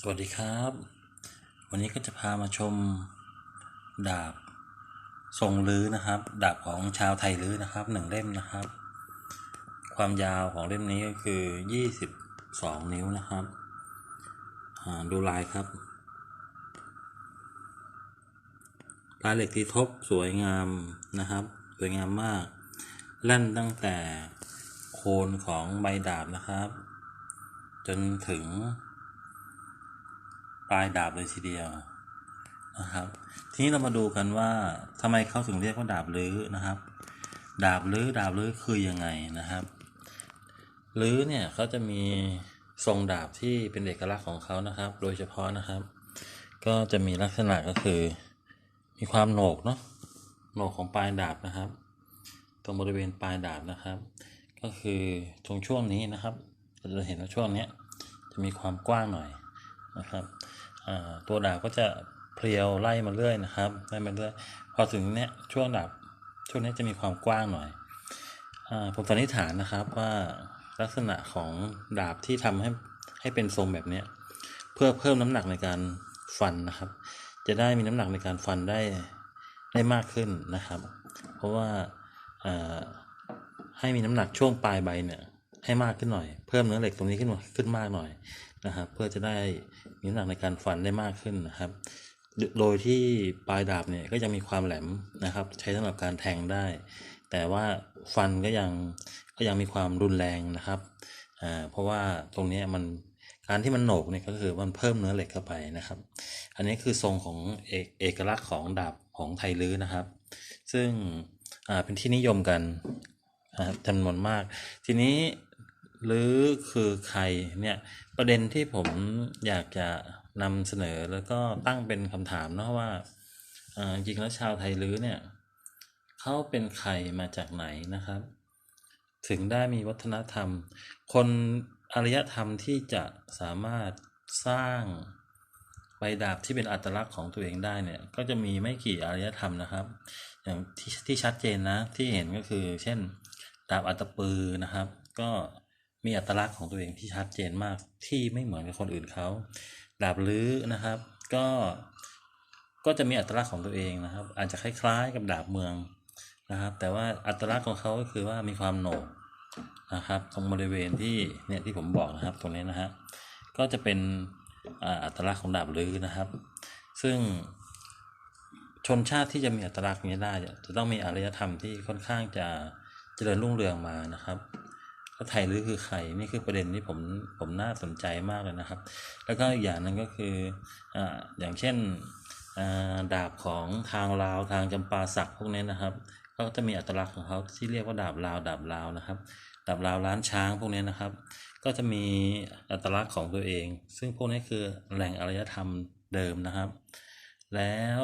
สวัสดีครับ วันนี้ก็จะพามาชมดาบทรงลื้อนะครับ ดาบของชาวไทยลื้อนะครับหนึ่งเล่มนะครับ ความยาวของเล่มนี้ก็คือ 22 นิ้วนะครับดูลายครับ ลายเหล็กที่ทบสวยงามนะครับ สวยงามมากแล่นตั้งแต่โคนของใบดาบนะครับ จนถึง ปลายดาบเลยทีเดียวนะครับ ทีนี้เรามาดูกันว่าทำไมเขาถึงเรียกว่าดาบลื้อนะครับ ดาบลื้อดาบลื้อคือยังไงนะครับลื้อเนี่ยเขาจะมีทรงดาบที่เป็นเอกลักษณ์ของเขานะครับ โดยเฉพาะนะครับ ก็จะมีลักษณะก็คือ มีความโหนกเนาะโหนกของปลายดาบนะครับ ตรงบริเวณปลายดาบนะครับ ก็คือตรงช่วงนี้นะครับเราจะเห็นว่าช่วงนี้จะมีความกว้างหน่อย นะครับตัวดาบก็จะเพรียวไล่มาเรื่อยนะครับไล่มาเรื่อยพอถึงเนี้ยช่วงดาบช่วงนี้จะมีความกว้างหน่อยอผมสันนิษฐานนะครับว่าลักษณะของดาบที่ทำให้ให้เป็นทรงแบบเนี้ยเพื่อเพิ่มน้ำหนักในการฟันนะครับ จะได้มีน้ำหนักในการฟันได้ได้มากขึ้นนะครับ เพราะว่าอ่าให้มีน้ำหนักช่วงปลายใบเนี่ยให้มากขึ้นหน่อย เพิ่มเนื้อเหล็กตรงนี้ขึ้นมาขึ้นมากหน่อย นะครับ เพื่อจะได้มีน้ำหนักในการฟันได้มากขึ้นนะครับ โดยที่ปลายดาบเนี่ยก็ยังมีความแหลมนะครับ ใช้สำหรับการแทงได้ แต่ว่าฟันก็ยังก็ยังมีความรุนแรงนะครับอ่าเพราะว่าตรงนี้มันการที่มันโหนกเนี่ยก็คือมันเพิ่มเนื้อเหล็กเข้าไปนะครับ อันนี้คือทรงของเอกเอกลักษณ์ของดาบของไทยลื้อนะครับ ซึ่งอ่าเป็นที่นิยมกันจำนวนมาก ทีนี้ ลื้อคือใครเนี่ยประเด็นที่ผมอยากจะนำเสนอแล้วก็ตั้งเป็นคำถามเนาะว่าจริงแล้วชาวไทยลื้อเนี่ยเขาเป็นใครมาจากไหนนะครับ ถึงได้มีวัฒนธรรม คนอารยธรรมที่จะสามารถสร้างใบดาบที่เป็นอัตลักษณ์ของตัวเองได้เนี่ยก็จะมีไม่กี่อารยธรรมนะครับ อย่างที่ที่ชัดเจนนะที่เห็นก็คือ เช่น ดาบอัตปือนะครับ ก็ มีอัตลักษณ์ของตัวเองที่ชัดเจนมากที่ไม่เหมือนกับคนอื่นเขาดาบลื้อนะครับ ก็ก็จะมีอัตลักษณ์ของตัวเองนะครับ อาจจะคล้ายๆ กับดาบเมืองนะครับ แต่ว่าอัตลักษณ์ของเขาก็คือว่ามีความโหนกนะครับ ตรงบริเวณที่เนี่ยที่ผมบอกนะครับตรงนี้นะฮะก็จะเป็นอัตลักษณ์ของดาบลื้อนะครับ ซึ่งชนชาติที่จะมีอัตลักษณ์นี้ได้จะต้องมีอารยธรรมที่ค่อนข้างจะเจริญรุ่งเรืองมานะครับ แล้วไทยลื้อคือใครนี่คือประเด็นที่ผมผมน่าสนใจมากเลยนะครับ แล้วก็อีกอย่างหนึงก็คืออ่าอย่างเช่นดาบของทางลาวทางจำปาสักพวกนี้นะครับก็จะมีอัตลักษณ์ของเขาที่เรียกว่าดาบลาวดาบลาวนะครับ ดาบลาวล้านช้างพวกนี้นะครับ ก็จะมีอัตลักษณ์ของตัวเอง ซึ่งพวกนี้คือแหล่งอารยธรรมเดิมนะครับ แล้ว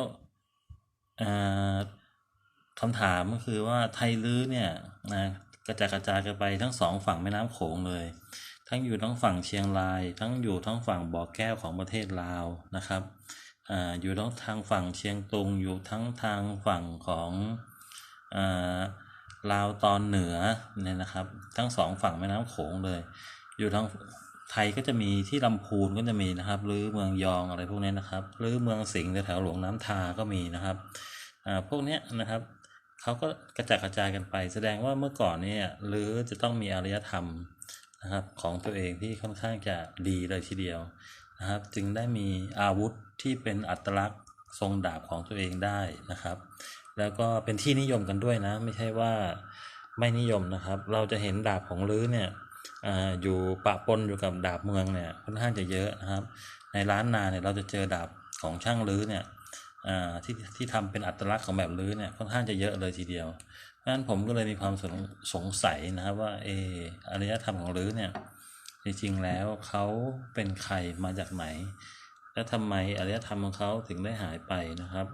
คำถามก็คือว่าไทยลื้อเนี่ยนะ กระจายกระจายกันไปทั้งสองฝั่งแม่น้ำโขงเลย ทั้งอยู่ทั้งฝั่งเชียงราย ทั้งอยู่ทั้งฝั่งบ่อแก้วของประเทศลาวนะครับอ่าอยู่ทั้งทางฝั่งเชียงตุงอยู่ทั้งทางฝั่งของอ่าลาวตอนเหนือเนี่ยนะครับ ทั้งสองฝั่งแม่น้ำโขงเลย อยู่ทั้งไทยก็จะมีที่ลำพูนก็จะมีนะครับ หรือเมืองยองอะไรพวกนี้นะครับ หรือเมืองสิงห์แถวหลวงน้ำทาก็มีนะครับอ่าพวกนี้นะครับ เขาก็กระจายกระจายกันไป แสดงว่าเมื่อก่อนเนี่ยหรือจะต้องมีอารยธรรมนะครับของตัวเองที่ค่อนข้างจะดีเลยทีเดียวนะครับ จึงได้มีอาวุธที่เป็นอัตลักษณ์ทรงดาบของตัวเองได้นะครับ แล้วก็เป็นที่นิยมกันด้วยนะ ไม่ใช่ว่าไม่นิยมนะครับ เราจะเห็นดาบของลื้อเนี่ยอาอยู่ปะปนอยู่กับดาบเมืองเนี่ยค่อนข้างจะเยอะนะครับ ในร้านนาเนี่ยเราจะเจอดาบของช่างลื้อเนี่ย ที่ที่ทำเป็นอัตลักษณ์ของแบบลื้อเนี่ยค่อนข้างจะเยอะเลยทีเดียวเพราะฉะนั้นผมก็เลยมีความสงสงสัยนะครับว่าเอออารยธรรมของลื้อเนี่ยจริงๆแล้วเขาเป็นใครมาจากไหน และทำไมอารยธรรมของเขาถึงได้หายไปนะครับ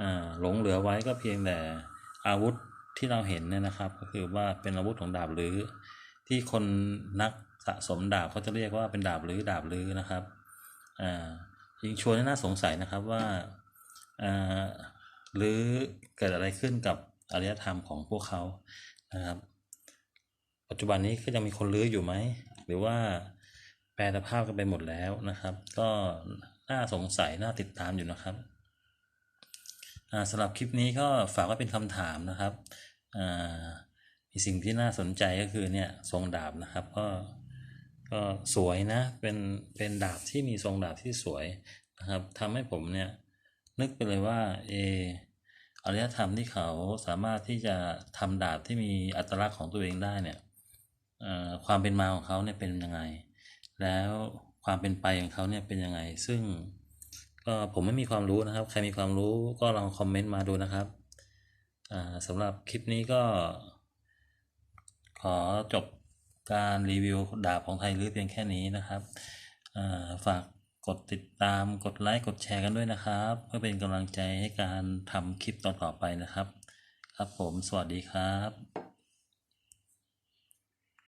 อ่าหลงเหลือไว้ก็เพียงแต่อาวุธที่เราเห็นเนี่ยนะครับ ก็คือว่าเป็นอาวุธของดาบลือที่คนนักสะสมดาบเขาจะเรียกว่าเป็นดาบลือดาบลือนะครับอ่ายิงชวนให้น่าสงสัยนะครับว่า หรือเกิดอะไรขึ้นกับอารยธรรมของพวกเขานะครับ ปัจจุบันนี้ก็ยังมีคนลื้ออยู่ไหม หรือว่าแปลสภาพกันไปหมดแล้วนะครับ ก็น่าสงสัยน่าติดตามอยู่นะครับอ่าสำหรับคลิปนี้ก็ฝากไว้เป็นคำถามนะครับอ่ามีสิ่งที่น่าสนใจก็คือเนี่ยทรงดาบนะครับก็ก็สวยนะเป็นเป็นดาบที่มีทรงดาบที่สวยนะครับทำให้ผมเนี่ย นึกไปเลยว่าเอออารยธรรมที่เขาสามารถที่จะทำดาบที่มีอัตลักษณ์ของตัวเองได้เนี่ยความเป็นมาของเขาเนี่ยเป็นยังไง แล้วความเป็นไปของเขาเนี่ยเป็นยังไง ซึ่งก็ผมไม่มีความรู้นะครับ ใครมีความรู้ก็ลองคอมเมนต์มาดูนะครับอ่าสำหรับคลิปนี้ก็ ขอจบการรีวิวดาบของไทยหรือเพียงแค่นี้นะครับอ่าฝาก กดติดตามกดไลค์กดแชร์กันด้วยนะครับ เพื่อเป็นกำลังใจให้การทำคลิปต่อๆไปนะครับ ครับผมสวัสดีครับ